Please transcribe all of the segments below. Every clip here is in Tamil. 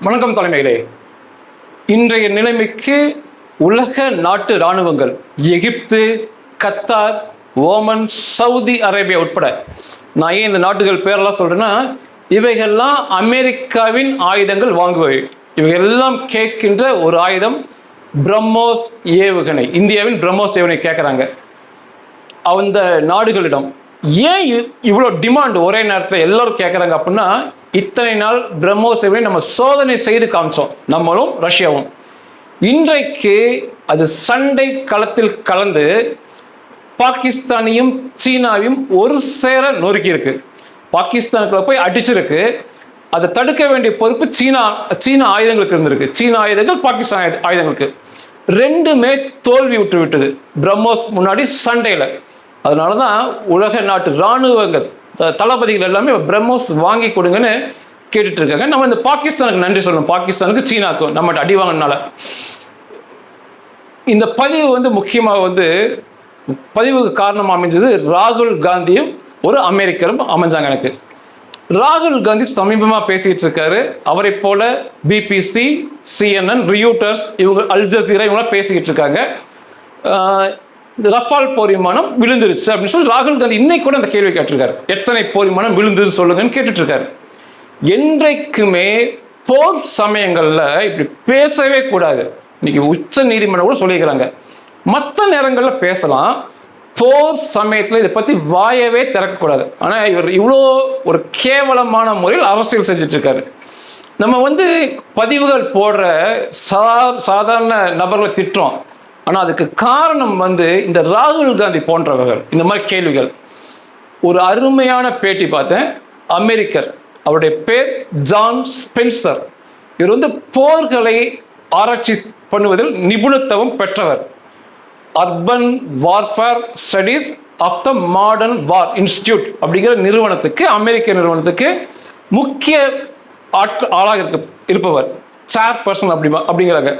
வணக்கம் தலைமையிலே இன்றைய நிலைமைக்கு உலக நாட்டு இராணுவங்கள் Egypt Qatar Oman Saudi Arabia உட்பட நான் ஏன் இந்த நாட்டுகள் பேரெல்லாம் சொல்கிறேன்னா இவைகள்லாம் அமெரிக்காவின் ஆயுதங்கள் வாங்குபவை. இவையெல்லாம் கேட்கின்ற ஒரு ஆயுதம் பிரம்மோஸ் ஏவுகணை இந்தியாவின் பிரம்மோஸ் ஏவுகணை கேட்குறாங்க. அந்த நாடுகளிடம் ஏன் இவ்வளோ டிமாண்ட் ஒரே நேரத்தில் எல்லோரும் கேட்குறாங்க அப்படின்னா இத்தனை நாள் பிரம்மோஸ் நம்ம சோதனை செய்து காமிச்சோம். நம்மளும் ரஷ்யாவும். இன்றைக்கு அது சண்டை களத்தில் கலந்து பாகிஸ்தானையும் சீனாவையும் ஒரு சேர நொறுக்கியிருக்கு பாகிஸ்தானுக்குள்ள போய் அடிச்சிருக்கு. அதை தடுக்க வேண்டிய பொறுப்பு சீனா சீன ஆயுதங்களுக்கு இருந்திருக்கு. சீன ஆயுதங்கள் பாகிஸ்தான் ஆயுதங்களுக்கு. ரெண்டுமே தோல்வி விட்டு விட்டது. பிரம்மோஸ் முன்னாடி சண்டையில். அதனால தான் உலக நாட்டு இராணுவங்க த- தளபதிகள் எல்லாமே பிரம்மோஸ் வாங்கி கொடுங்கன்னு கேட்டுட்டு இருக்காங்க. நம்ம இந்த பாகிஸ்தானுக்கு நன்றி சொல்லணும். பாகிஸ்தானுக்கு சீனாக்கும் நம்மகிட்ட அடி வாங்கினால இந்த பதிவு வந்து முக்கியமாக வந்து பதிவுக்கு காரணம் அமைஞ்சது ராகுல் காந்தியும் ஒரு அமெரிக்கரும் அமைஞ்சாங்க எனக்கு. ராகுல் காந்தி சமீபமாக பேசிகிட்டு இருக்காரு. அவரை போல பிபிசி சிஎன்என் ரியூட்டர்ஸ் இவங்க அல் ஜசீரா இவங்களாம் பேசிக்கிட்டு இருக்காங்க. ரஃபால் போர் விமானம் விழுந்துருச்சு அப்படின்னு சொல்லி ராகுல் காந்தி இன்னைக்கு கூட அந்த கேள்வி கேட்டிருக்காரு. எத்தனை போர் விமானம் விழுந்தது சொல்லுங்கன்னு கேட்டுட்டு இருக்காரு என்றைக்குமே போர் சமயங்களில் இப்படி பேசவே கூடாது. இன்னைக்கு உச்ச நீதிமன்றம் கூட சொல்லியிருக்கிறாங்க. மற்ற நேரங்களில் பேசலாம். போர் சமயத்தில் இதை பற்றி வாயவே திறக்கக்கூடாது. ஆனால் இவர் இவ்வளோ ஒரு கேவலமான முறையில் அரசியல் செஞ்சுட்டு இருக்காரு நம்ம வந்து பதிவுகள் போடுற சா சாதாரண நபர்களை திட்டுறோம். ஆனால் அதுக்கு காரணம் வந்து இந்த ராகுல் காந்தி போன்றவர்கள். இந்த மாதிரி கேள்விகள். ஒரு அருமையான பேட்டி பார்த்தேன். அமெரிக்கர். அவருடைய பேர் ஜான் ஸ்பென்சர். இவர் வந்து போர்களை ஆராய்ச்சி பண்ணுவதில் நிபுணத்துவம் பெற்றவர். Urban warfare studies of the modern war institute அப்படிங்கிற நிறுவனத்துக்கு அமெரிக்க நிறுவனத்துக்கு முக்கிய ஆட்கள் ஆளாக இருக்க இருப்பவர். சேர் பர்சன் அப்படி அப்படிங்கிறாங்க.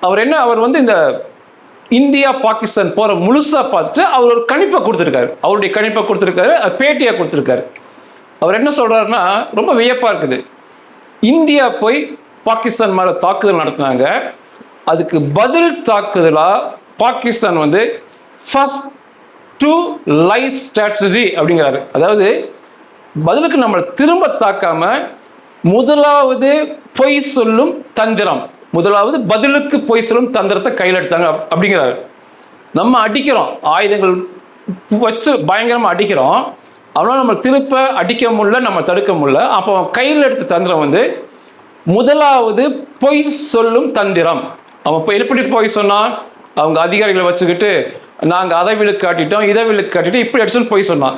அவர் என்ன அவர் வந்து இந்த இந்தியா பாகிஸ்தான் போகிற முழுசாக பார்த்துட்டு அவர் ஒரு கணிப்பை கொடுத்துருக்காரு. அவருடைய கணிப்பை கொடுத்துருக்காரு பேட்டியாக கொடுத்துருக்காரு. அவர் என்ன சொல்கிறாருன்னா ரொம்ப வியப்பாக இருக்குது. இந்தியா போய் பாகிஸ்தான் மேல தாக்குதல் நடத்தினாங்க. அதுக்கு பதில் தாக்குதலாக பாகிஸ்தான் வந்து ஃபஸ்ட் டு லைஃப் ஸ்ட்ராட்டஜி அப்படிங்கிறாரு. அதாவது பதிலுக்கு நம்மளை திரும்ப தாக்காம முதலாவது பொய் சொல்லும் தந்திரம். முதலாவது பதிலுக்கு பொய் சொல்லும் தந்திரத்தை கையில் எடுத்தாங்க அப்படிங்கிறாரு. நம்ம அடிக்கிறோம். ஆயுதங்கள் வச்சு பயங்கரமாக அடிக்கிறோம். அவனால் நம்ம திருப்ப அடிக்க முடியல நம்ம தடுக்க முடியல. அப்போ அவன் கையில் எடுத்த தந்திரம் வந்து முதலாவது பொய் சொல்லும் தந்திரம். அவன் இப்போ எப்படி பொய் சொன்னான் அவங்க அதிகாரிகளை வச்சுக்கிட்டு நாங்கள் அதை விழுக்கு காட்டிட்டோம் இதை விழுக்கு காட்டிட்டு இப்படி அடிச்சுன்னு பொய் சொன்னான்.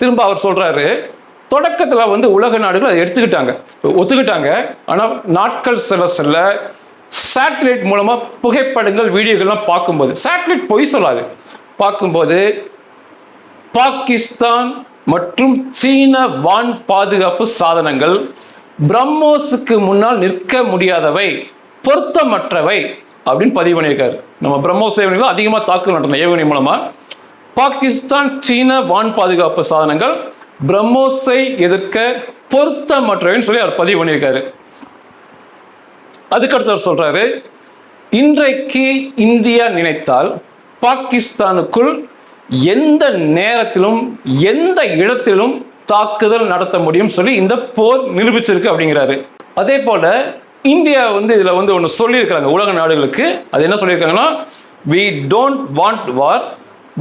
திரும்ப அவர் சொல்கிறாரு தொடக்கத்தில் வந்து உலக நாடுகள் அதை எடுத்துக்கிட்டாங்க ஒத்துக்கிட்டாங்க. ஆனால் நாட்கள் செல்ல செல்ல சேட்டலைட் மூலமாக புகைப்படங்கள் வீடியோகள்லாம் பார்க்கும்போது சேட்டலைட் பொய் சொல்லாது. பார்க்கும்போது பாகிஸ்தான் மற்றும் சீன வான் பாதுகாப்பு சாதனங்கள் பிரம்மோஸுக்கு முன்னால் நிற்க முடியாதவை பொருத்தமற்றவை அப்படின்னு பதிவு பண்ணியிருக்காரு. நம்ம பிரம்மோஸ் ஏவுகணைகள் அதிகமாக தாக்குதல் நடத்தின ஏவுகணை மூலமாக பாகிஸ்தான் சீன வான் பாதுகாப்பு சாதனங்கள் பிரம்மோஸை எதிர்க்க பொருத்தமற்றவைன்னு சொல்லி அவர் பதிவு பண்ணியிருக்காரு. அதுக்கடுத்து அவர் சொல்கிறாரு இன்றைக்கு இந்தியா நினைத்தால் பாகிஸ்தானுக்குள் எந்த நேரத்திலும் எந்த இடத்திலும் தாக்குதல் நடத்த முடியும் சொல்லி இந்த போர் நிரூபிச்சிருக்கு அப்படிங்கிறாரு. அதே போல இந்தியா வந்து இதில் வந்து ஒன்று சொல்லியிருக்கிறாங்க உலக நாடுகளுக்கு. அது என்ன சொல்லியிருக்காங்கன்னா we don't want war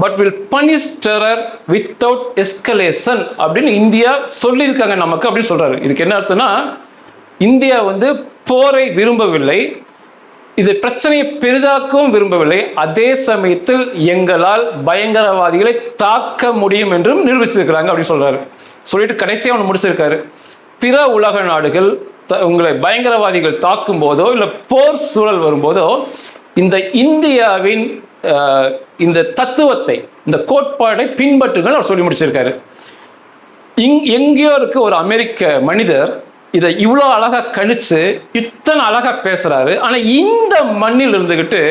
but will punish terror without escalation அப்படின்னு இந்தியா சொல்லியிருக்காங்க நமக்கு அப்படின்னு சொல்கிறாரு இதுக்கு என்ன அர்த்தம்னா இந்தியா வந்து போரை விரும்பவில்லை. இது பிரச்சனையை பெரிதாக்கவும் விரும்பவில்லை. அதே சமயத்தில் எங்களால் பயங்கரவாதிகளை தாக்க முடியும் என்றும் நிரூபிச்சிருக்கிறாங்க அப்படின்னு சொல்றாரு. சொல்லிட்டு கடைசியாக அவன் முடிச்சிருக்காரு. பிற உலக நாடுகள் த- உங்களை பயங்கரவாதிகள் தாக்கும் போதோ இல்லை போர் சூழல் வரும்போதோ இந்த இந்தியாவின் இந்த தத்துவத்தை இந்த கோட்பாடை பின்பற்றுங்கள் அவர் சொல்லி முடிச்சிருக்காரு. இங் எங்கேயோ இருக்க ஒரு அமெரிக்க மனிதர் இதை இவ்வளோ அழகாக கணிச்சு இத்தனை அழகாக பேசுகிறாரு ஆனால் இந்த மண்ணில் இருந்துக்கிட்டு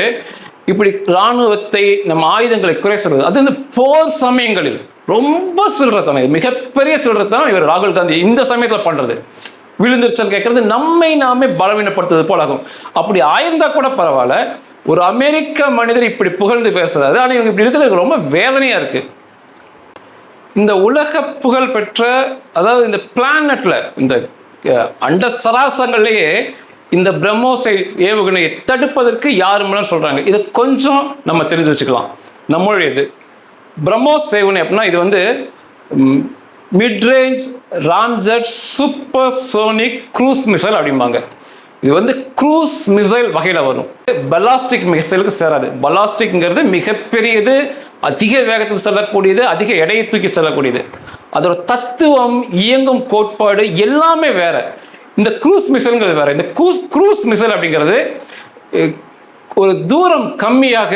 இப்படி இராணுவத்தை நம்ம ஆயுதங்களை குறை சொல்றது. அது வந்து போர் சமயங்களில் ரொம்ப சில்லறத்தனம். இது மிகப்பெரிய சில்லறத்தனம் இவர் ராகுல் காந்தி இந்த சமயத்தில் பண்ணுறது விழுந்திருச்சல் கேட்கறது நம்மை நாமே பலவீனப்படுத்துவது போல ஆகும். அப்படி ஆயிருந்தா கூட பரவாயில்ல. ஒரு அமெரிக்க மனிதர் இப்படி புகழ்ந்து பேசுறாரு. ஆனால் இவங்க இப்படி இருக்கிறது ரொம்ப வேதனையாக இருக்கு. இந்த உலக புகழ் பெற்ற அதாவது இந்த பிளானட்ல இந்த அண்ட சராசங்கள்லேயே இந்த பிரம்மோஸை ஏவுகணையை தடுப்பதற்கு யாருமெல்லாம் சொல்கிறாங்க இதை கொஞ்சம் நம்ம தெரிஞ்சு வச்சுக்கலாம். நம்மளுடையது. பிரம்மோஸ் ஏவுகணை அப்படின்னா இது வந்து midrange ramjet supersonic cruise missile அப்படிம்பாங்க. இது வந்து க்ரூஸ் மிசைல் வகையில் வரும். பலாஸ்டிக் மிசைலுக்கு சேராது. பலாஸ்டிக்ங்கிறது மிகப்பெரியது அதிக வேகத்தில் செல்லக்கூடியது அதிக எடையை தூக்கி செல்லக்கூடியது. அதோட தத்துவம் இயங்கும் கோட்பாடு எல்லாமே வேற. இந்த க்ரூஸ் மிசைல்ங்கிறது வேற. இந்த க்ரூஸ் க்ரூஸ் மிசைல் அப்படிங்கிறது ஒரு தூரம் கம்மியாக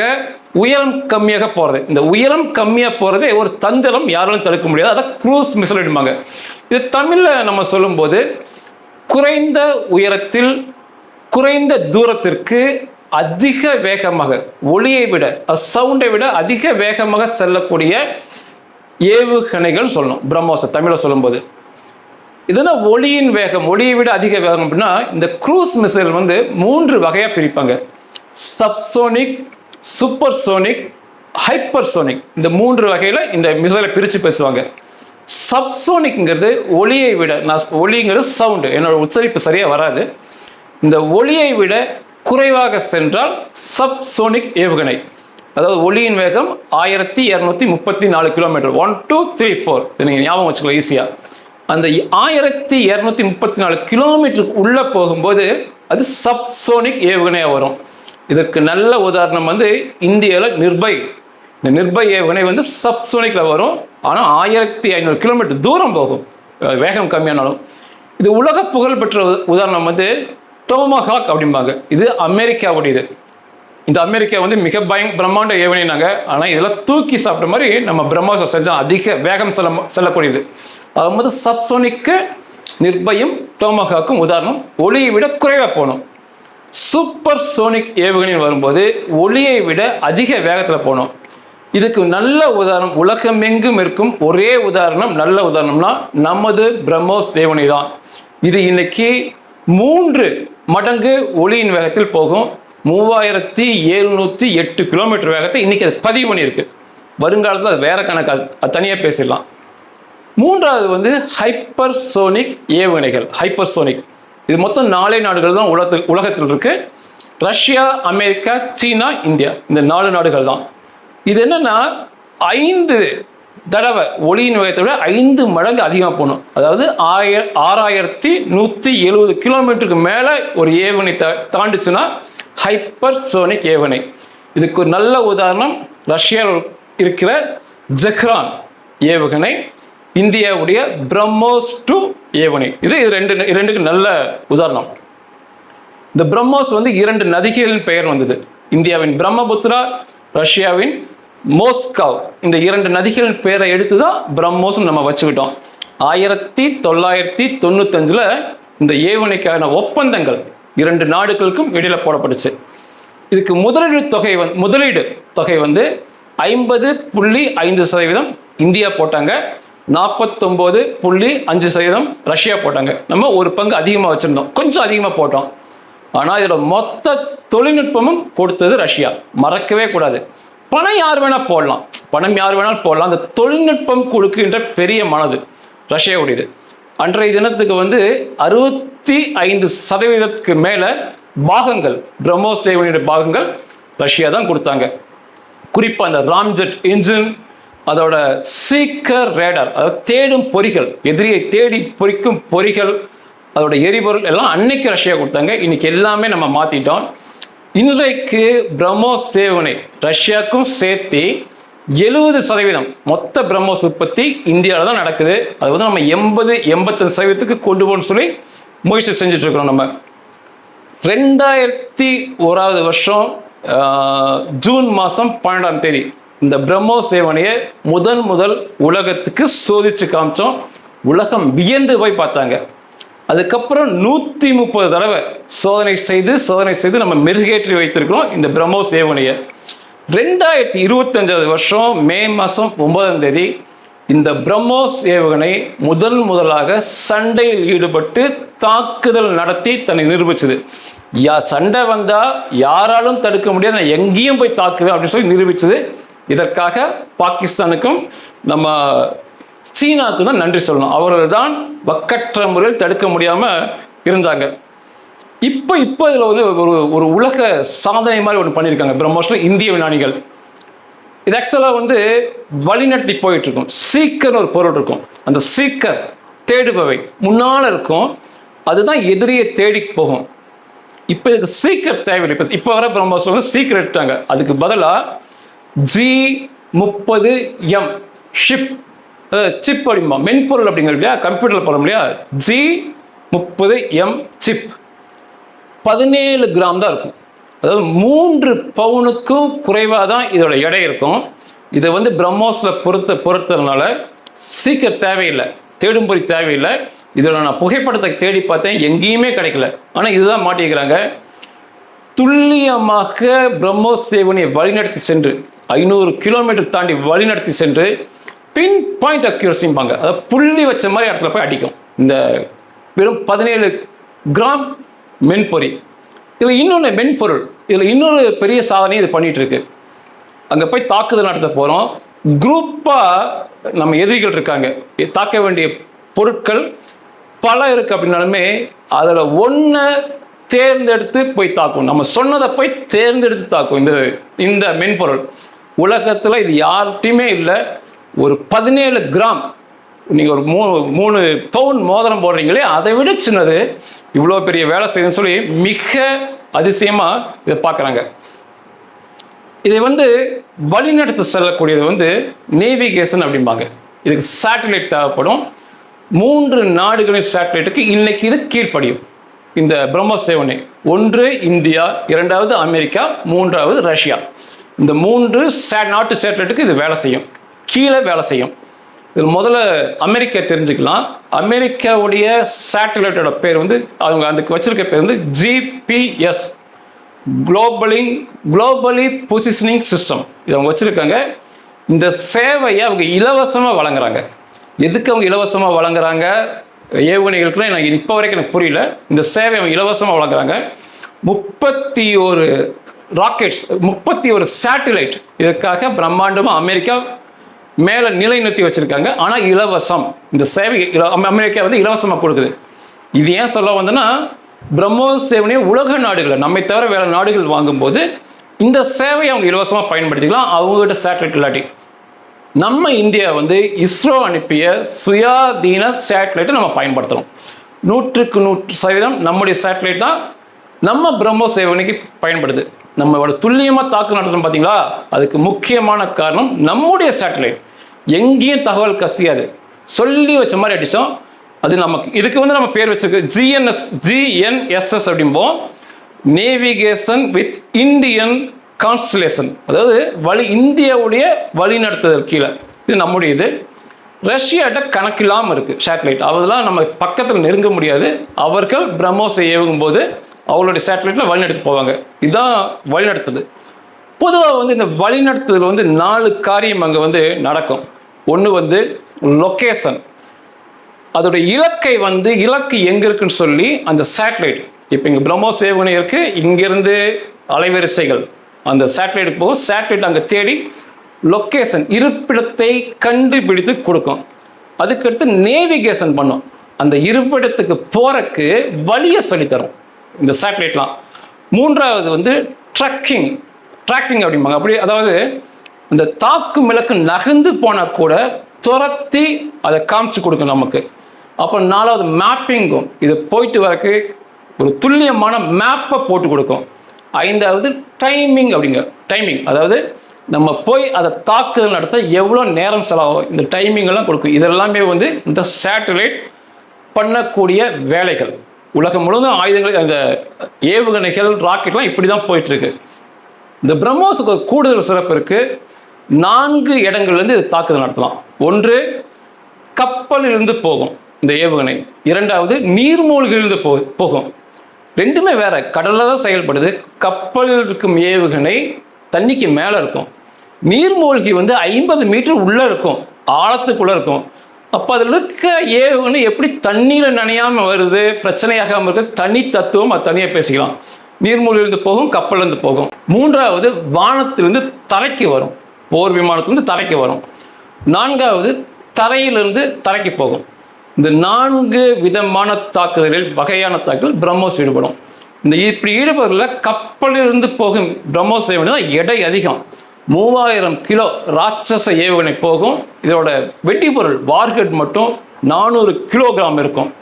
உயரம் கம்மியாக போகிறது இந்த உயரம் கம்மியாக போகிறதே ஒரு தந்திரம் யாராலும் தடுக்க முடியாது. அதான் க்ரூஸ் மிசைல் அப்படிம்பாங்க. இது தமிழில் நம்ம சொல்லும்போது குறைந்த உயரத்தில் குறைந்த தூரத்திற்கு அதிக வேகமாக ஒளியை விட சவுண்டை விட அதிக வேகமாக செல்லக்கூடிய ஏவுகணைகள் சொல்லணும் பிரம்மோஸை தமிழை சொல்லும்போது. இதுனா ஒளியின் வேகம் ஒளியை விட அதிக வேகம் அப்படின்னா இந்த க்ரூஸ் மிசைல் வந்து மூன்று வகையாக பிரிப்பாங்க. Subsonic supersonic hypersonic இந்த மூன்று வகையில் இந்த மிசைலை பிரித்து பேசுவாங்க. சப்சோனிக்ங்கிறது ஒளியை விட நான் ஒளிங்கிறது சவுண்டு என்னோட உச்சரிப்பு சரியாக வராது. இந்த ஒளியை விட குறைவாக சென்றால் சப்சோனிக் ஏவுகணை. அதாவது ஒளியின் வேகம் ஆயிரத்தி இரநூத்தி முப்பத்தி நாலு kilometre one two three four நீங்கள் ஞாபகம் வச்சுக்கலாம் ஈஸியாக அந்த ஆயிரத்தி இரநூத்தி முப்பத்தி நாலு கிலோமீட்டருக்கு உள்ளே போகும்போது அது சப்சோனிக் ஏவுகணையாக வரும். இதற்கு நல்ல உதாரணம் வந்து இந்தியாவில் நிர்பை இந்த நிர்பை ஏவுகணை வந்து சப்சோனிக்கில் வரும். ஆனால் ஆயிரத்தி ஐநூறு கிலோமீட்டர் தூரம் போகும். வேகம் கம்மியானாலும். இது உலக புகழ்பெற்ற உ- உதாரணம் வந்து டோமஹாக் அப்படிம்பாங்க. இது அமெரிக்காவுடையது. இந்த அமெரிக்கா வந்து மிக பயம் பிரம்மாண்ட ஏவனைனாங்க ஆனால் இதெல்லாம் தூக்கி சாப்பிட்ட மாதிரி நம்ம பிரம்மாசம் செஞ்சால் அதிக வேகம் செல்ல செல்லக்கூடியது. அதாவது சப்சோனிக்கு நிர்பயம் டோமஹாக்கும் உதாரணம் ஒளியை விட குறைவாக போகணும். சூப்பர் சோனிக் ஏவுகணைன்னு வரும்போது ஒளியை விட அதிக வேகத்தில் போகணும். இதுக்கு நல்ல உதாரணம் உலகமெங்கும் இருக்கும் ஒரே உதாரணம் நல்ல உதாரணம்னா நமது பிரம்மோஸ் தேவனை தான். இது இன்னைக்கு மூன்று மடங்கு ஒளியின் வேகத்தில் போகும். மூவாயிரத்தி எழுநூற்றி எட்டு கிலோமீட்டர் வேகத்தை இன்றைக்கி அது பதிவு பண்ணியிருக்கு. வருங்காலத்தில் அது வேற கணக்கு அது தனியாக பேசிடலாம். மூன்றாவது வந்து ஹைப்பர்சோனிக் ஏவுகணைகள் ஹைப்பர்சோனிக் இது மொத்தம் நாலே நாடுகள் தான் உலகத்தில் உலகத்தில் இருக்குது ரஷ்யா அமெரிக்கா சீனா இந்தியா இந்த நாலு நாடுகள் தான். இது என்னென்னா ஐந்து தடவை ஒளியின் வேகத்தை விட ஐந்து மடங்கு அதிகமாக போகணும். அதாவது ஆயிர ஆறாயிரத்தி நூற்றி எழுபது கிலோமீட்டருக்கு மேலே ஒரு ஏவுகணை த தாண்டுச்சுன்னா ஹைப்பர் சோனிக் ஏவுகணை இதுக்கு ஒரு நல்ல உதாரணம் ரஷ்யாவில் இருக்கிற ஜஹ்ரான் ஏவுகணை இந்தியாவுடைய பிரம்மோஸ் டூ ஏவுகணை இது இது ரெண்டு இரண்டுக்கு நல்ல உதாரணம். இந்த பிரம்மோஸ் வந்து இரண்டு நதிகளின் பெயர் வந்தது. இந்தியாவின் பிரம்மபுத்திரா ரஷ்யாவின் மோஸ்காவ். இந்த இரண்டு நதிகளின் பெயரை எடுத்து தான் பிரம்மோஸ் நம்ம வச்சுக்கிட்டோம். ஆயிரத்தி தொள்ளாயிரத்தி தொண்ணூத்தஞ்சில் இந்த ஏவுகணைக்கான ஒப்பந்தங்கள் இரண்டு நாடுகளுக்கும் இடையில போடப்பட்டுச்சு. இதுக்கு முதலீடு தொகை வந்து முதலீடு தொகை வந்து ஐம்பது புள்ளி ஐந்து சதவீதம் இந்தியா போட்டாங்க. நாற்பத்தொம்போது புள்ளி அஞ்சு சதவீதம் ரஷ்யா போட்டாங்க. நம்ம ஒரு பங்கு அதிகமாக வச்சுருந்தோம். கொஞ்சம் அதிகமாக போட்டோம். ஆனால் இதோட மொத்த தொழில்நுட்பமும் கொடுத்தது ரஷ்யா. மறக்கவே கூடாது. பணம் யார் வேணால் போடலாம். பணம் யார் வேணாலும் போடலாம். அந்த தொழில்நுட்பம் கொடுக்கின்ற பெரிய மனது ரஷ்யாவுடையது. அன்றைய தினத்துக்கு வந்து அறுபத்தி ஐந்து சதவீதத்துக்கு மேலே பாகங்கள் பிரம்மோஸ் ஏவுகணையுடைய பாகங்கள் ரஷ்யா தான் கொடுத்தாங்க. குறிப்பாக அந்த ராம்ஜெட் இன்ஜின் அதோட சீக்கர் ரேடார் அதாவது தேடும் பொறிகள் எதிரியை தேடி பொறிக்கும் பொறிகள் அதோட எரிபொருள் எல்லாம் அன்னைக்கு ரஷ்யா கொடுத்தாங்க. இன்னைக்கு எல்லாமே நம்ம மாற்றிட்டோம் இன்றைக்கு பிரம்மோஸ் சேவனை ரஷ்யாவுக்கும் சேர்த்து எழுபது சதவீதம் மொத்த பிரம்மோஸ் உற்பத்தி இந்தியாவில் தான் நடக்குது. அது வந்து நம்ம எண்பது எண்பத்தஞ்சு சதவீதத்துக்கு கொண்டு போகணும்னு சொல்லி முயற்சி செஞ்சுட்டு நம்ம. ரெண்டாயிரத்தி ஓராவது வருஷம் ஜூன் மாதம் பன்னெண்டாம் தேதி இந்த பிரம்மோஸ் சேவனையை முதன் முதல் உலகத்துக்கு சோதிச்சு காமிச்சோம். உலகம் வியந்து போய் பார்த்தாங்க. அதுக்கப்புறம் நூற்றி முப்பது தடவை சோதனை செய்து சோதனை செய்து நம்ம மெருகேற்றி வைத்திருக்கிறோம் இந்த பிரம்மோஸ் சேவனையை. ரெண்டாயிரத்தி இருபத்தஞ்சாவது வருஷம் மே மாதம் ஒன்பதாம் தேதி இந்த பிரம்மோஸ் ஏவுகணை முதல் முதலாக சண்டையில் ஈடுபட்டு தாக்குதல் நடத்தி தன்னை நிரூபிச்சது. யா சண்டை வந்தால் யாராலும் தடுக்க முடியாது நான் எங்கேயும் போய் தாக்குவேன் அப்படின்னு சொல்லி நிரூபித்தது இதற்காக பாகிஸ்தானுக்கும் நம்ம சீனாவுக்கும் தான் நன்றி சொல்லணும். அவர்கள் தான் வக்கற்ற முறையில் தடுக்க முடியாமல் இருந்தாங்க. இப்போ இப்போ இதில் வந்து ஒரு ஒரு உலக சாதனை மாதிரி ஒன்று பண்ணியிருக்காங்க. பிரம்மோஸில் இந்திய விஞ்ஞானிகள். இது ஆக்சுவலாக வந்து வழிநடத்தி போயிட்டுருக்கும். சீக்கர்னு ஒரு பொருள் இருக்கும். அந்த சீக்கர் தேடுபவை. முன்னால் இருக்கும். அதுதான் எதிரியை தேடி போகும். இப்போ இதுக்கு சீக்கர் தேவையில்லை. இப்போ இப்போ வர பிரம்மோஸில் வந்து சீக்கிரம் எடுத்தாங்க அதுக்கு பதிலாக ஜி முப்பது எம் ஷிப் சிப் அப்படிமா மென்பொருள் அப்படிங்கிறது இல்லையா? கம்ப்யூட்டரில் போகிறோம் இல்லையா? ஜி முப்பது எம் சிப் பதினேழு கிராம் தான் இருக்கும். அதாவது மூன்று பவுனுக்கும் குறைவாக தான் இதோட எடை இருக்கும். இதை வந்து பிரம்மோஸில் பொறுத்த பொறுத்ததுனால சீக்கிரம் தேவையில்லை. தேடும்பொறி தேவையில்லை. இதோட நான் புகைப்படத்தை தேடி பார்த்தேன். எங்கேயுமே கிடைக்கல. ஆனால் இதுதான் மாட்டிக்கிறாங்க. துல்லியமாக பிரம்மோஸ் தேவனை வழிநடத்தி சென்று ஐநூறு கிலோமீட்டர் தாண்டி வழிநடத்தி சென்று பின் பாயிண்ட் அக்யூரசிம்பாங்க. அதாவது புள்ளி வச்ச மாதிரி இடத்துல போய் அடிக்கும். இந்த வெறும் பதினேழு கிராம் மென்பொறி. இதில் இன்னொன்று மென்பொருள். இதில் இன்னொரு பெரிய சாதனை இது பண்ணிகிட்ருக்கு அங்கே போய் தாக்குதல் நடத்த போகிறோம் குரூப்பாக நம்ம எதிரிகள் இருக்காங்க. தாக்க வேண்டிய பொருட்கள் பல இருக்குது அப்படின்னாலுமே அதில் ஒன்றை தேர்ந்தெடுத்து போய் தாக்கும். நம்ம சொன்னதை போய் தேர்ந்தெடுத்து தாக்கும். இந்த இந்த மென்பொருள். உலகத்தில் இது யார்கிட்டையுமே இல்லை. ஒரு பதினேழு கிராம். நீங்கள் ஒரு மூணு மூணு பவுன் மோதிரம் போடுறீங்களே அதை விட சின்னது. இவ்வளோ பெரிய வேலை செய்யுதுன்னு சொல்லி மிக அதிசயமாக இதை பார்க்குறாங்க. இதை வந்து வழிநடத்த செல்லக்கூடியது வந்து நேவிகேஷன் அப்படிம்பாங்க. இதுக்கு சேட்டலைட் தேவைப்படும். மூன்று நாடுகளின் சேட்டலைட்டுக்கு இன்னைக்கு இது கீழ்ப்படியும். இந்த பிரம்மோஸ் சேவனை ஒன்று இந்தியா இரண்டாவது அமெரிக்கா மூன்றாவது ரஷ்யா. இந்த மூன்று சே நாட்டு சேட்டலைட்டுக்கு இது வேலை செய்யும். கீழே வேலை செய்யும். இதில் முதல்ல அமெரிக்கா தெரிஞ்சுக்கலாம். அமெரிக்காவுடைய சேட்டலைட்டோட பேர் வந்து அவங்க அதுக்கு வச்சிருக்க பேர் வந்து ஜிபிஎஸ் குளோபலிங் குளோபலி பொசிஷனிங் சிஸ்டம் இது அவங்க வச்சுருக்காங்க. இந்த சேவையை அவங்க இலவசமாக வழங்குறாங்க. எதுக்கு அவங்க இலவசமாக வழங்குறாங்க? ஏவுகணைகளுக்குலாம் எனக்கு இப்போ வரைக்கும் எனக்கு புரியல. இந்த சேவை அவங்க இலவசமாக வழங்குறாங்க. முப்பத்தி ஒரு ராக்கெட்ஸ் முப்பத்தி ஒரு சேட்டிலைட் இதுக்காக பிரம்மாண்டமாக அமெரிக்கா மேலே நிலைநிறுத்தி வச்சுருக்காங்க. ஆனால் இலவசம். இந்த சேவை அமெரிக்கா வந்து இலவசமாக கொடுக்குது. இது ஏன் சொல்ல வந்தோன்னா பிரம்மோஸ் சேவனையை உலக நாடுகளை நம்மை தவிர வேற நாடுகள் வாங்கும்போது இந்த சேவையை அவங்க இலவசமாக பயன்படுத்திக்கலாம் அவங்ககிட்ட சேட்டலைட் இல்லாட்டி. நம்ம இந்தியா வந்து இஸ்ரோ அனுப்பிய சுயாதீன சேட்டலைட்டை நம்ம பயன்படுத்தணும் நூற்றுக்கு நூற்று சதவீதம் நம்முடைய சேட்டலைட் தான் நம்ம பிரம்மோஸ் சேவனைக்கு பயன்படுது. நம்மளோட துல்லியமாக தாக்கு நடத்தணும் பார்த்தீங்களா அதுக்கு முக்கியமான காரணம் நம்முடைய சேட்டலைட் எங்கேயும் தகவல் கசியாது. சொல்லி வச்ச மாதிரி அடித்தோம் அது நமக்கு இதுக்கு வந்து நம்ம பேர் வச்சிருக்கு ஜிஎன்எஸ் ஜிஎன்எஸ்எஸ் அப்படிம்போம். நேவிகேஷன் வித் இந்தியன் கான்ஸ்டலேஷன் அதாவது வழி இந்தியாவுடைய வழிநடத்துதல் கீழே. இது நம்முடைய இது ரஷ்யாட்ட கணக்கில்லாமல் இருக்குது சேட்டலைட் அதெல்லாம் நம்ம பக்கத்தில் நெருங்க முடியாது. அவர்கள் பிரம்மோஸை ஏவுகும் போது அவங்களுடைய சேட்டலைட்டில் வழிநடத்தி போவாங்க. இதுதான் வழிநடத்துது. பொதுவாக வந்து இந்த வழிநடத்துதல் வந்து நாலு காரியம் அங்கே வந்து நடக்கும். ஒன்று வந்து லொக்கேஷன் அதோட இலக்கை வந்து இலக்கு எங்கே இருக்குன்னு சொல்லி அந்த சேட்டலைட் இப்போ இங்கே பிரம்மோஸ் ஏவுகணை இருக்குது இங்கேருந்து அலைவரிசைகள். அந்த சேட்டலைட்டுக்கு போகும். சேட்டலைட் அங்கே தேடி லொக்கேஷன் இருப்பிடத்தை கண்டுபிடித்து கொடுக்கும். அதுக்கடுத்து நேவிகேஷன் பண்ணும். அந்த இருப்பிடத்துக்கு போகிறக்கு வழியை சொல்லித்தரும். இந்த சேட்டலைட்லாம் மூன்றாவது வந்து ட்ரக்கிங் ட்ராக்கிங் அப்படிம்பாங்க. அப்படி அதாவது இந்த தாக்கும் மிளக்கு நகர்ந்து போனால் கூட துரத்தி அதை காமிச்சு கொடுக்கும் நமக்கு. அப்போ நாலாவது மேப்பிங்கும் இது போயிட்டு வரக்கு ஒரு துல்லியமான மேப்பை போட்டு கொடுக்கும். ஐந்தாவது டைமிங் அப்படிங்க. டைமிங் அதாவது நம்ம போய் அதை தாக்குதல் நடத்த எவ்வளோ நேரம் செலவாகும். இந்த டைமிங்கெல்லாம் கொடுக்கும். இதெல்லாமே வந்து இந்த சேட்டலைட் பண்ணக்கூடிய வேலைகள். உலகம் முழுவதும் ஆயுதங்கள் அந்த ஏவுகணைகள் ராக்கெட்லாம் இப்படி தான் போயிட்டுருக்கு. இந்த பிரம்மோஸுக்கு ஒரு கூடுதல் சிறப்பு இருக்குது நான்கு இடங்கள்லேருந்து இது தாக்குதல் நடத்தலாம். ஒன்று கப்பலிலிருந்து போகும் இந்த ஏவுகணை. இரண்டாவது நீர்மூழ்கிலிருந்து போ போகும். ரெண்டுமே வேறு கடலில் தான் செயல்படுது. கப்பலில் இருக்கும் ஏவுகணை தண்ணிக்கு மேலே இருக்கும். நீர்மூழ்கி வந்து ஐம்பது மீட்டர் உள்ளே இருக்கும். ஆழத்துக்குள்ளே இருக்கும். அப்போ அதில் இருக்க ஏவுகணை எப்படி தண்ணியில் நனையாமல் வருது பிரச்சனையாகாமல் இருக்கு தனி தத்துவம் அது தனியாக பேசிக்கலாம். நீர்மூழ்கிலிருந்து போகும் கப்பல்லேருந்து போகும். மூன்றாவது வானத்திலிருந்து தரைக்கு வரும். போர் விமானத்திலிருந்து தரைக்கு வரும். நான்காவது தரையிலிருந்து தரைக்கு போகும். இந்த நான்கு விதமான தாக்குதலில் வகையான தாக்குதல் பிரம்மோஸ் ஈடுபடும். இந்த இப்படி ஈடுபடுறதுல கப்பலிலிருந்து போகும் பிரம்மோஸ் ஏவுகணை தான் எடை அதிகம். மூவாயிரம் கிலோ ராட்சச ஏவுகணை போகும். இதோட வெட்டிப்பொருள் வார்ஹெட் மட்டும் நானூறு கிலோகிராம் இருக்கும்.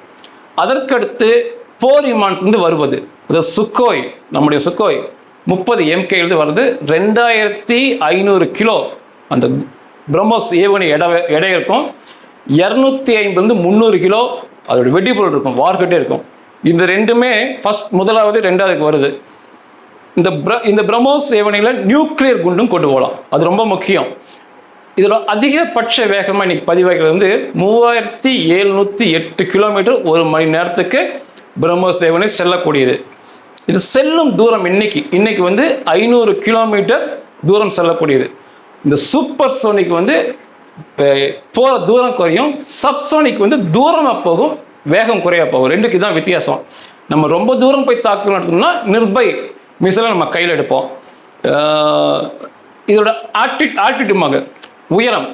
அதற்கடுத்து போர் விமானத்துலேருந்து வருவது. இது சுக்கோய் நம்முடைய சுக்கோய். முப்பது எம்கேலேருந்து வருது ரெண்டாயிரத்தி ஐநூறு கிலோ அந்த பிரம்மோஸ் ஏவுகணை எடை எடை இருக்கும். இரநூத்தி ஐம்பது முந்நூறு கிலோ அதோட வெடிபொருள் இருக்கும். வார்கட்டே இருக்கும். இந்த ரெண்டுமே ஃபர்ஸ்ட் முதலாவது ரெண்டாவதுக்கு வருது. இந்த பிர இந்த பிரம்மோஸ் ஏவனையில் நியூக்ளியர் குண்டும் கொண்டு போகலாம். அது ரொம்ப முக்கியம். இதில் அதிகபட்ச வேகமாக இன்னைக்கு பதிவாகிறது வந்து மூவாயிரத்தி எழுநூற்றி எட்டு கிலோமீட்டர் ஒரு மணி நேரத்துக்கு பிரம்மோஸ் ஏவனை செல்லக்கூடியது. இது செல்லும் தூரம் இன்னைக்கு இன்னைக்கு வந்து ஐநூறு கிலோமீட்டர் தூரம் செல்லக்கூடியது. இந்த சூப்பர் சோனிக் வந்து போகிற தூரம் குறையும் சப்சோனிக் வந்து தூரமாக போகும் வேகம் குறையாக போகும். ரெண்டுக்கு தான் வித்தியாசம். நம்ம ரொம்ப தூரம் போய் தாக்கணும் நடத்தணும்னா நிர்பை மிசலை நம்ம கையில் எடுப்போம். இதோட ஆட்டி ஆல்டிடியூமாக உயரம்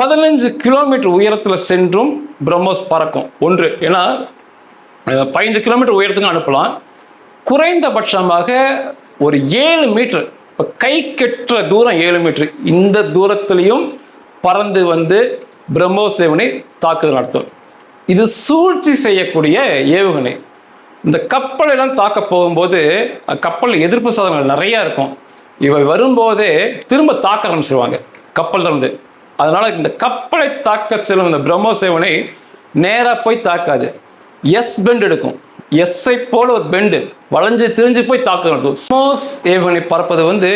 பதினஞ்சு கிலோமீட்டர் உயரத்தில் சென்றும் பிரம்மோஸ் பறக்கும். ஒன்று ஏன்னா பதினஞ்சு கிலோமீட்டர் உயரத்துக்கு அனுப்பலாம். குறைந்தபட்சமாக ஒரு ஏழு மீட்டர் இப்போ கை கெட்டுற தூரம் ஏழு மீட்டர் இந்த தூரத்துலேயும் பறந்து வந்து பிரம்மோஸ் ஏவுகணை தாக்குதல் நடத்தும். இது சூழ்ச்சி செய்யக்கூடிய ஏவுகணை. இந்த கப்பலெல்லாம் தாக்க போகும்போது கப்பலில் கப்பல் எதிர்ப்பு சாதனங்கள் நிறையா இருக்கும். இவை வரும்போதே திரும்ப தாக்க ஆரம்பிச்சிருவாங்க. கப்பல் இருந்து. அதனால் இந்த கப்பலை தாக்க செல்லும் இந்த பிரம்மசேவனை நேராக போய் தாக்காது. எஸ் பெண்ட் எடுக்கும். எஸ்ஐ போல ஒரு பெண்டு வளைஞ்சு திரிஞ்சு போய் தாக்க நடத்தும் ஸ்மோஸ் ஏவுகணை பறப்பது வந்து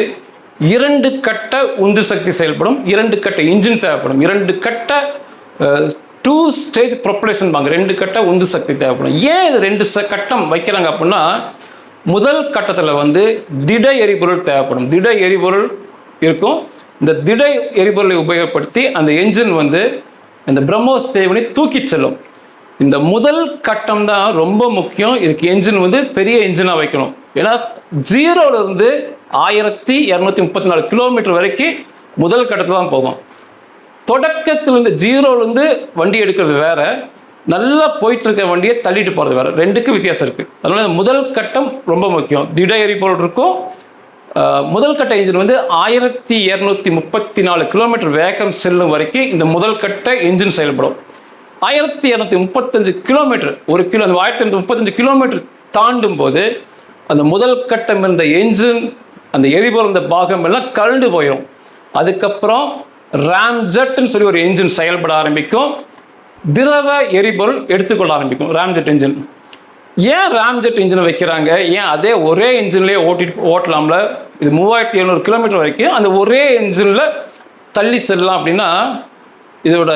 இரண்டு கட்ட உந்து சக்தி செயல்படும் இரண்டு கட்ட இன்ஜின் தேவைப்படும். இரண்டு கட்ட டூ ஸ்டேஜ் ப்ரொப்பரேஷன் பாங்க ரெண்டு கட்ட உந்து சக்தி தேவைப்படும். ஏன் இது ரெண்டு ச- கட்டம் வைக்கிறாங்க அப்படின்னா முதல் கட்டத்தில் வந்து திட எரிபொருள் தேவைப்படும். திட எரிபொருள் இருக்கும். இந்த திட எரிபொருளை உபயோகப்படுத்தி அந்த என்ஜின் வந்து இந்த பிரம்மோஸ் சேவனை தூக்கிச் செல்லும். இந்த முதல் கட்டம் தான் ரொம்ப முக்கியம். இதுக்கு என்ஜின் வந்து பெரிய என்ஜினாக வைக்கணும். ஏன்னா ஜீரோலேருந்து ஆயிரத்தி இரநூத்தி முப்பத்தி நாலு கிலோமீட்டர் வரைக்கும் முதல் கட்டத்தில் தான் போகும். தொடக்கத்திலிருந்து ஜீரோலேருந்து வண்டி எடுக்கிறது வேற. நல்லா போயிட்டு இருக்க வண்டியை தள்ளிட்டு போகிறது வேற. ரெண்டுக்கும் வித்தியாசம் இருக்குது அதனால இந்த முதல் கட்டம் ரொம்ப முக்கியம். திட எரிபொருள் இருக்கும். முதல் கட்ட இன்ஜின் வந்து ஆயிரத்தி இரநூத்தி முப்பத்தி நாலு கிலோமீட்டர் வேகம் செல்லும் வரைக்கும் இந்த முதல் கட்ட இன்ஜின் செயல்படும். ஆயிரத்தி இரநூத்தி முப்பத்தஞ்சு கிலோமீட்டர் ஒரு கிலோ அந்த ஆயிரத்தி இரநூத்தி முப்பத்தஞ்சு கிலோமீட்டர் தாண்டும் போது அந்த முதல் கட்டம் இருந்த என்ஜின் அந்த எரிபொருள் இந்த பாகம் எல்லாம் கழண்டு போயிடும் அதுக்கப்புறம் ராம்ஜெட்னு சொல்லி ஒரு என்ஜின் செயல்பட ஆரம்பிக்கும். திரவ எரிபொருள் எடுத்துக்கொள்ள ஆரம்பிக்கும். ராம்ஜெட் என்ஜின் ஏன் ராம்ஜெட் இன்ஜினை வைக்கிறாங்க? ஏன் அதே ஒரே இன்ஜின்லேயே ஓட்டிட்டு ஓட்டலாம்ல? இது மூவாயிரத்தி எழுநூறு கிலோமீட்டர் வரைக்கும் அந்த ஒரே இன்ஜினில் தள்ளி செல்லலாம் அப்படின்னா இதோட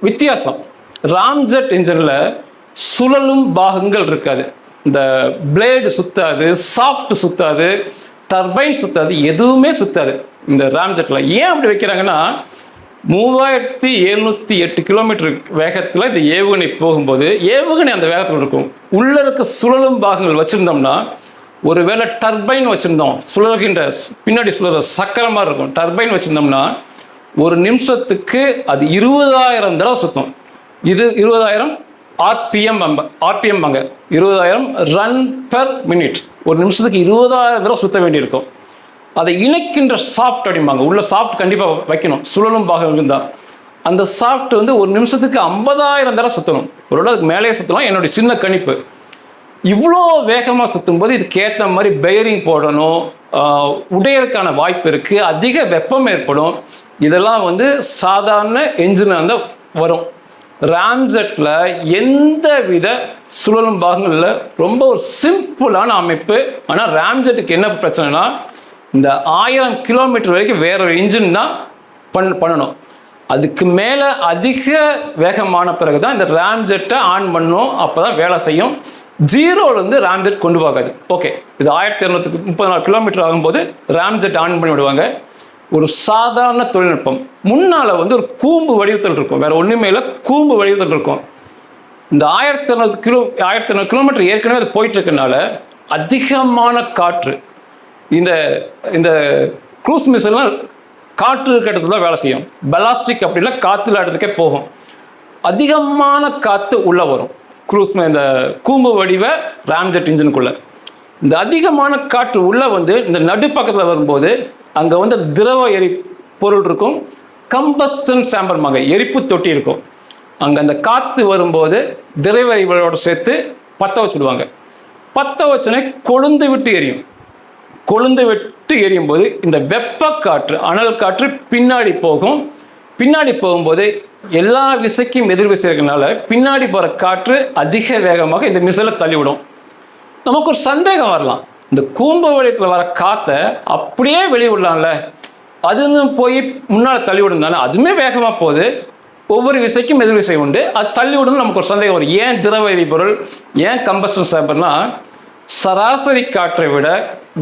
வித்தியாசம். ராம்ஜெட் இன்ஜினில் சுழலும் பாகங்கள் இருக்காது. இந்த பிளேடு சுத்தாது சாஃப்ட் சுத்தாது டர்பைன் சுத்தாது எதுவுமே சுத்தாது இந்த ராம்ஜெட்டில் ஏன் அப்படி வைக்கிறாங்கன்னா மூவாயிரத்தி எழுநூற்றி எட்டு கிலோமீட்டர் வேகத்தில் இந்த ஏவுகணை போகும்போது ஏவுகணை அந்த வேகத்தில் இருக்கும். உள்ளே இருக்க சுழலும் பாகங்கள் வச்சுருந்தோம்னா ஒருவேளை டர்பைன் வச்சுருந்தோம். சுழல்கின்ற பின்னாடி சுழற சக்கரமாக இருக்கும். டர்பைன் வச்சுருந்தோம்னா ஒரு நிமிஷத்துக்கு அது இருபதாயிரம் தடவை சுற்றும் இது இருபதாயிரம் ஆர்பிஎம் ஆர்பிஎம் பாங்க இருபதாயிரம் ரன் பெர் மினிட் ஒரு நிமிஷத்துக்கு இருபதாயிரம் தடவை சுற்ற வேண்டியிருக்கும். அதை இணைக்கின்ற சாஃப்ட் அப்படிம்பாங்க உள்ள சாஃப்ட் கண்டிப்பாக வைக்கணும். சுழலும் பாகம் இருந்தால் அந்த சாஃப்ட் வந்து ஒரு நிமிஷத்துக்கு ஐம்பதாயிரம் தடவை சுற்றணும் ஒரு அதுக்கு மேலேயே சுற்றலாம் என்னுடைய சின்ன கணிப்பு. இவ்வளோ வேகமாக சுற்றும் போது இதுக்கேற்ற மாதிரி பெயரிங் போடணும். ஆஹ் உடையறதுக்கான வாய்ப்பு இருக்குது அதிக வெப்பம் ஏற்படும். இதெல்லாம் வந்து சாதாரண என்ஜினில் வந்து வரும். ராம்ஜெட்டில் எந்த வித சுழலும் பாகங்களில் ரொம்ப ஒரு சிம்பிளான அமைப்பு. ஆனால் ராம்ஜெட்டுக்கு என்ன பிரச்சனைனா இந்த ஆயிரம் கிலோமீட்டர் வரைக்கும் வேற ஒரு இன்ஜின் தான் பண் பண்ணணும். அதுக்கு மேலே அதிக வேகமான பிறகு தான் இந்த ரேம்ஜெட்டை ஆன் பண்ணும். அப்போ தான் வேலை செய்யும். ஜீரோலேருந்து ரேம்ஜெட் கொண்டு போகாது. ஓகே இது ஆயிரத்தி இரநூத்தி முப்பது நாலு கிலோமீட்டர் ஆகும்போது ரேம்ஜெட் ஆன் பண்ணி விடுவாங்க. ஒரு சாதாரண தொழில்நுட்பம். முன்னால் வந்து ஒரு கூம்பு வடிவத்தில் இருக்கும். வேறு ஒன்றுமே இல்லை. கூம்பு வடிவத்தில் இருக்கும். இந்த ஆயிரத்தி இரநூறு கிலோ ஆயிரத்தி இரநூறு கிலோமீட்டர் ஏற்கனவே அது போயிட்டு இருக்கனால அதிகமான காற்று இந்த இந்த க்ரூஸ் மிசைல்லாம் காற்று இருக்க இடத்துல தான் வேலை செய்யும். பெலாஸ்டிக் அப்படின்னா காற்றுல இடத்துக்கே போகும். அதிகமான காற்று உள்ளே வரும். க்ரூஸ் இந்த கூம்பு வடிவ ராம்ஜெட் இன்ஜினுக்குள்ளே இந்த அதிகமான காற்று உள்ளே வந்து இந்த நடுப்பக்கத்தில் வரும்போது அங்கே வந்து திரவ எரி பொருள் இருக்கும் கம்பஸ்டன் சாம்பர்மாங்க எரிப்பு தொட்டி இருக்கும். அங்கே அந்த காற்று வரும்போது திரவ எரிவோட சேர்த்து பற்ற வச்சுடுவாங்க. பற்ற வச்சனே கொழுந்து விட்டு எரியும். கொழுந்து விட்டு எரியும் போது இந்த வெப்ப காற்று அனல் காற்று பின்னாடி போகும். பின்னாடி போகும்போது எல்லா விசைக்கும் எதிர் விசை இருக்கனால பின்னாடி போகிற காற்று அதிக வேகமாக இந்த மிசிலை தள்ளிவிடும். நமக்கு ஒரு சந்தேகம் வரலாம். இந்த கூம்பு வடிவத்தில் வர காற்றை அப்படியே வெளியே விடலாம்ல. போய் முன்னால் தள்ளி விடும் தானே அதுவுமே வேகமாக போகுது. ஒவ்வொரு விசைக்கும் எதிர் விசை உண்டு. அது தள்ளி விடணும் நமக்கு ஒரு சந்தேகம் வரும். ஏன் திரவ எரிபொருள் ஏன் கம்பஸ்டன் சாப்பிட்னா சராசரி காற்றை விட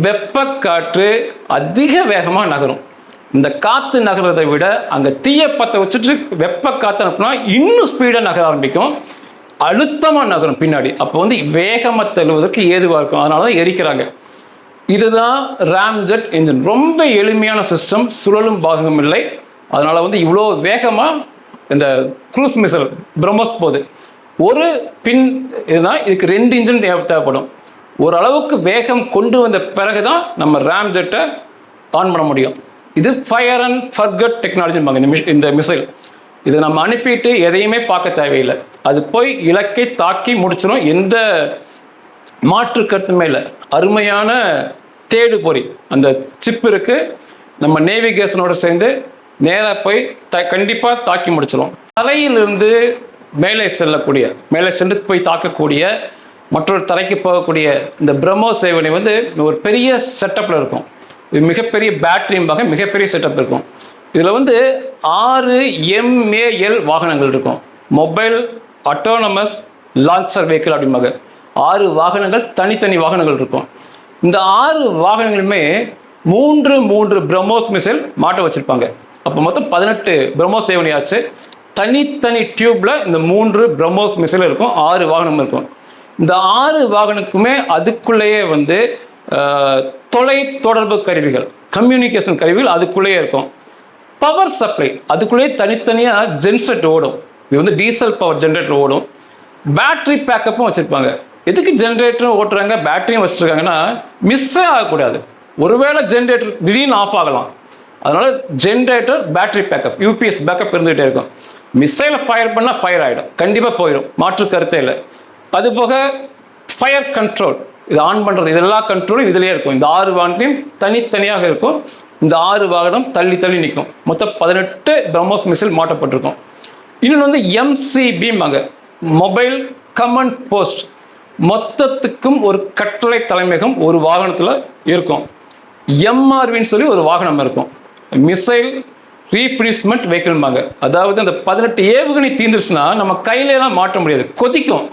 வெப்ப காற்று அதிக வேகமாக நகரும். இந்த காற்று நகர்றதை விட அங்கே தீய பற்ற வச்சுட்டு வெப்ப காற்று அனுப்புனா இன்னும் ஸ்பீடாக நகர ஆரம்பிக்கும். அழுத்தமாக நகரும் பின்னாடி. அப்போ வந்து வேகமாக தள்ளுவதற்கு ஏதுவாக இருக்கும். அதனால தான் எரிக்கிறாங்க. இதுதான் ராம்ஜெட் இன்ஜின் ரொம்ப எளிமையான சிஸ்டம் சுழலும் பாகம் இல்லை. அதனால் வந்து இவ்வளோ வேகமாக இந்த க்ரூஸ் மிசல் பிரம்மோஸ் போகுது. ஒரு பின் இதுதான் இதுக்கு ரெண்டு இன்ஜின் தேவை தேவைப்படும். ஓரளவுக்கு வேகம் கொண்டு வந்த பிறகு தான் நம்ம ராம்ஜெட்டை ஆன் பண்ண முடியும். இது ஃபயர் அண்ட் ஃபர்கட் டெக்னாலஜிம்பாங்க இந்த மிஷ் இந்த மிசைல் இதை நம்ம அனுப்பிட்டு எதையுமே பார்க்க தேவையில்லை. அது போய் இலக்கை தாக்கி முடிச்சிடும் எந்த மாற்று கருத்துமே இல்லை. அருமையான தேடு பொறி. அந்த சிப் இருக்கு. நம்ம நேவிகேஷனோட சேர்ந்து நேராக போய் த கண்டிப்பாக தாக்கி முடிச்சிடும் தலையிலிருந்து மேலே செல்லக்கூடிய மேலே சென்று போய் தாக்கக்கூடிய மற்றொரு தரைக்கு போகக்கூடிய இந்த பிரம்மோஸ் ஏவனை வந்து ஒரு பெரிய செட்டப்பில் இருக்கும். இது மிகப்பெரிய பேட்டரியும்பாக மிகப்பெரிய செட்டப் இருக்கும். இதில் வந்து ஆறு எம்ஏஎல் வாகனங்கள் இருக்கும். மொபைல் அட்டோனமஸ் லான்ச்சர் வெஹிக்கிள் அப்படிம்பாங்க. ஆறு வாகனங்கள் தனித்தனி வாகனங்கள் இருக்கும். இந்த ஆறு வாகனங்களுமே மூன்று மூன்று பிரம்மோஸ் மிசைல் மாட்ட வச்சுருப்பாங்க. அப்போ மொத்தம் பதினெட்டு பிரம்மோஸ் சேவனையாச்சு தனித்தனி டியூப்பில் இந்த மூன்று பிரம்மோஸ் மிசைல் இருக்கும். ஆறு வாகனம் இருக்கும். இந்த ஆறு வாகனத்துக்குமே அதுக்குள்ளேயே வந்து தொலை தொடர்பு கருவிகள் கம்யூனிகேஷன் கருவிகள் அதுக்குள்ளேயே இருக்கும். பவர் சப்ளை அதுக்குள்ளேயே தனித்தனியாக ஜென்செட் ஓடும். இது வந்து டீசல் பவர் ஜென்ரேட்டர் ஓடும். பேட்ரி பேக்கப்பும் வச்சுருப்பாங்க. எதுக்கு ஜென்ரேட்டரும் ஓட்டுறாங்க? பேட்டரியும் வச்சுருக்காங்கன்னா மிஸ்ஸே ஆகக்கூடாது. ஒருவேளை ஜென்ரேட்டர் திடீர்னு ஆஃப் ஆகலாம். அதனால் generator battery backup UPS backup இருந்துகிட்டே இருக்கும். மிஸ்ஸையில் ஃபயர் பண்ணால் ஃபயர் ஆகிடும் கண்டிப்பாக போயிடும் மாற்று கருத்தே இல்லை. அது போக ஃபயர் கண்ட்ரோல் இது ஆன் பண்ணுறது இது எல்லா கண்ட்ரோலும் இதுலேயே இருக்கும். இந்த ஆறு வாகனத்தையும் தனித்தனியாக இருக்கும். இந்த ஆறு வாகனம் தள்ளி தள்ளி நிற்கும். மொத்தம் பதினெட்டு பிரம்மோஸ் மிசில் மாட்டப்பட்டிருக்கும் இன்னொன்று வந்து எம்சிபிம்பாங்க மொபைல் கமண்ட் போஸ்ட் மொத்தத்துக்கும் ஒரு கட்டளை தலைமையகம் ஒரு வாகனத்தில் இருக்கும். எம்ஆர்வின்னு சொல்லி ஒரு வாகனம் இருக்கும். மிசைல் ரீப்ளேஸ்மெண்ட் வெஹிக்கிள்பாங்க அதாவது அந்த பதினெட்டு ஏவுகணை தீந்துருச்சுன்னா நம்ம கையிலலாம் மாட்ட முடியாது. கொதிக்கும்.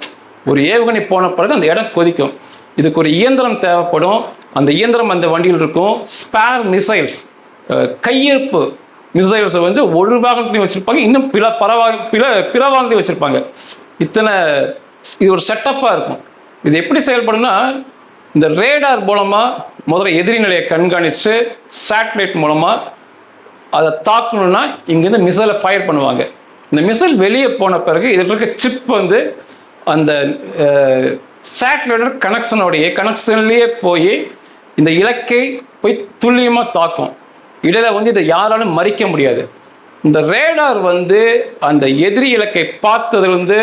ஒரு ஏவுகணை போன பிறகு அந்த இடம் கொதிக்கும். இதுக்கு ஒரு இயந்திரம் தேவைப்படும். அந்த இயந்திரம் அந்த வண்டியில் இருக்கும். ஸ்பேர் மிசைல்ஸ் கையிருப்பு மிசைல்ஸை வந்து ஒரு வாகனத்தையும் வச்சுருப்பாங்க. இன்னும் பிற பரவா பிற பிற வாகனத்தையும் வச்சுருப்பாங்க. இத்தனை இது ஒரு செட்டப்பாக இருக்கும். இது எப்படி செயல்படும்னா இந்த ரேடார் மூலமாக முதல்ல எதிரி நிலையை கண்காணித்து சேட்டலைட் மூலமாக அதை தாக்கணும்னா இங்கேருந்து மிசைலை ஃபயர் பண்ணுவாங்க. இந்த மிசைல் வெளியே போன பிறகு இதில் இருக்க சிப் வந்து அந்த சேட்டலைட் கனெக்ஷனோடைய கனெக்ஷன்லேயே போய் இந்த இலக்கை போய் துல்லியமாக தாக்கும். இடையில வந்து இதை யாராலும் மறிக்க முடியாது. இந்த ரேடார் வந்து அந்த எதிரி இலக்கை பார்த்ததுலேருந்து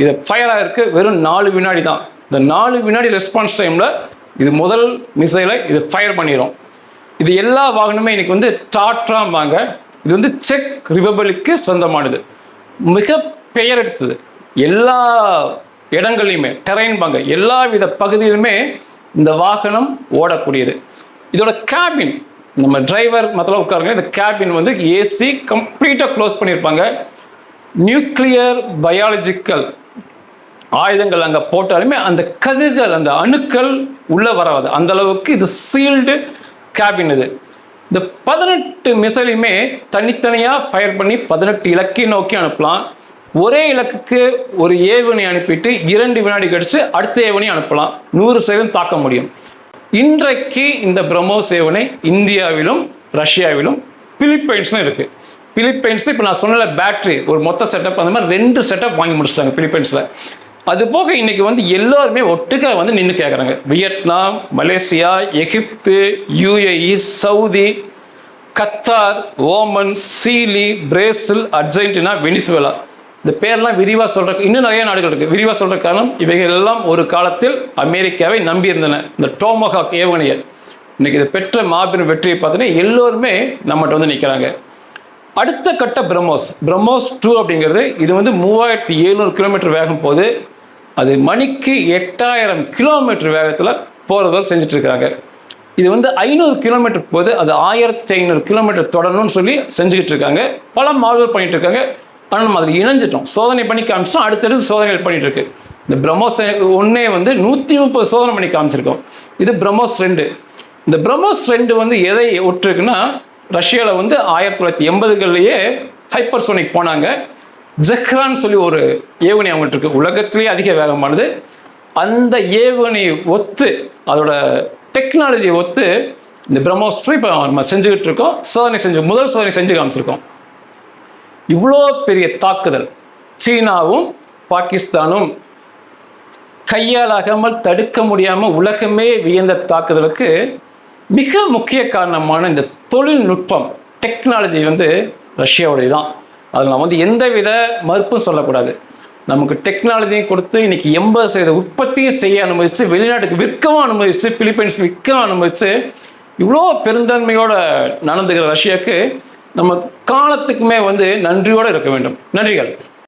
இது ஃபயர் ஆகிருக்கு வெறும் நாலு வினாடி தான். இந்த நாலு வினாடி ரெஸ்பான்ஸ் டைமில் இது முதல் மிசைலை இது ஃபயர் பண்ணிடும் இது எல்லா வாகனமே இன்றைக்கி வந்து டாட்ராம்பாங்க. இது வந்து செக் ரிபப்ளிக்கு சொந்தமானது. மிக பெயர் எடுத்தது. எல்லா இடங்கள்லையுமே டெரைன்பாங்க எல்லா வித பகுதியிலுமே இந்த வாகனம் ஓடக்கூடியது. இதோட கேபின் நம்ம டிரைவர் மற்றலாம் உட்காருங்க இந்த கேபின் வந்து ஏசி கம்ப்ளீட்டாக க்ளோஸ் பண்ணியிருப்பாங்க நியூக்ளியர் பயாலஜிக்கல் ஆயுதங்கள் அங்கே போட்டாலுமே அந்த கதிர்கள் அந்த அணுக்கள் உள்ளே வராது. அந்த அளவுக்கு இது சீல்டு கேபின் இது. இந்த பதினெட்டு மிசைலையுமே தனித்தனியாக ஃபயர் பண்ணி பதினெட்டு இலக்கை நோக்கி அனுப்பலாம். ஒரே இலக்குக்கு ஒரு ஏவுகணை அனுப்பிட்டு இரண்டு வினாடி கழிச்சு அடுத்த ஏவுகணை அனுப்பலாம். நூறு சதவீதம் தாக்க முடியும். இன்றைக்கு இந்த பிரம்மோஸ் ஏவுகணை இந்தியாவிலும் ரஷ்யாவிலும் பிலிப்பைன்ஸ்லும் இருக்கு. பிலிப்பைன்ஸ்ல இப்போ நான் சொன்ன பேட்டரி ஒரு மொத்த செட்டப் அந்த மாதிரி ரெண்டு செட்டப் வாங்கி முடிச்சிட்டாங்க பிலிப்பைன்ஸில். அது போக இன்னைக்கு வந்து எல்லாருமே ஒட்டுக்க வந்து நின்று கேட்குறாங்க வியட்நாம் மலேசியா எகிப்து UAE Saudi Qatar Oman Chile Brazil Argentina Venezuela. இந்த பேர்லாம் விரிவாக சொல்கிற இன்னும் நிறைய நாடுகள் இருக்குது விரிவாக சொல்கிற காரணம் இவைகள் எல்லாம் ஒரு காலத்தில் அமெரிக்காவை நம்பியிருந்தன. இந்த டோமஹாக் ஏவுகணையை. இன்னைக்கு இதை பெற்ற மாபெரும் வெற்றியை பார்த்தீங்கன்னா எல்லோருமே நம்மகிட்ட வந்து நிற்கிறாங்க அடுத்த கட்ட பிரம்மோஸ். பிரம்மோஸ் டூ அப்படிங்கிறது இது வந்து மூவாயிரத்தி எழுநூறு கிலோமீட்டர் வேகம் போது அது மணிக்கு எட்டாயிரம் கிலோமீட்டர் வேகத்தில் போகிறவர் செஞ்சுட்டு இருக்காங்க. இது வந்து ஐநூறு கிலோமீட்டர் போது அது ஆயிரத்தி ஐநூறு கிலோமீட்டர் தொடரணும்னு சொல்லி செஞ்சுக்கிட்டு இருக்காங்க. பல மாறுதல் பண்ணிட்டு இருக்காங்க. ஆனால் நம்ம அதில் இணைஞ்சிட்டோம். சோதனை பண்ணி காமிச்சிட்டோம். அடுத்தடுத்து சோதனைகள் பண்ணிட்டு இருக்கு. இந்த பிரம்மோஸ் ஒன்னே வந்து நூற்றி முப்பது சோதனை பண்ணி காமிச்சிருக்கோம். இது பிரம்மோஸ் ரெண்டு. இந்த பிரம்மோஸ் ரெண்டு வந்து எதை ஒற்றுக்குன்னா ரஷ்யாவில் வந்து ஆயிரத்தி தொள்ளாயிரத்தி எண்பதுகள்லேயே ஹைப்பர்சோனிக் போனாங்க. ஜஹ்ரான் சொல்லி ஒரு ஏவுகணை அவங்கள்ட்ட இருக்கு. உலகத்திலேயே அதிக வேகமானது. அந்த ஏவுகணை ஒத்து அதோட டெக்னாலஜியை ஒத்து இந்த பிரம்மோஸ் இப்போ நம்ம செஞ்சுக்கிட்டு இருக்கோம். சோதனை செஞ்சு முதல் சோதனை செஞ்சு காமிச்சிருக்கோம். இவ்வளோ பெரிய தாக்குதல். சீனாவும் பாகிஸ்தானும் கையாலாகாமல் தடுக்க முடியாமல் உலகமே வியந்த தாக்குதலுக்கு மிக முக்கிய காரணமான இந்த தொழில்நுட்பம் டெக்னாலஜி வந்து ரஷ்யாவுடைய தான் அதில் நம்ம வந்து எந்த வித மறுப்பும் சொல்லக்கூடாது. நமக்கு டெக்னாலஜியும் கொடுத்து இன்னைக்கு எண்பது சதவீத உற்பத்தியும் செய்ய அனுமதிச்சு வெளிநாட்டுக்கு விற்கவும் அனுமதிச்சு பிலிப்பைன்ஸ் விற்கவும் அனுமதித்து இவ்வளோ பெருந்தன்மையோடு நடந்துக்கிற ரஷ்யாவுக்கு நம்ம காலத்துக்குமே வந்து நன்றியோடு இருக்க வேண்டும். நன்றிகள்.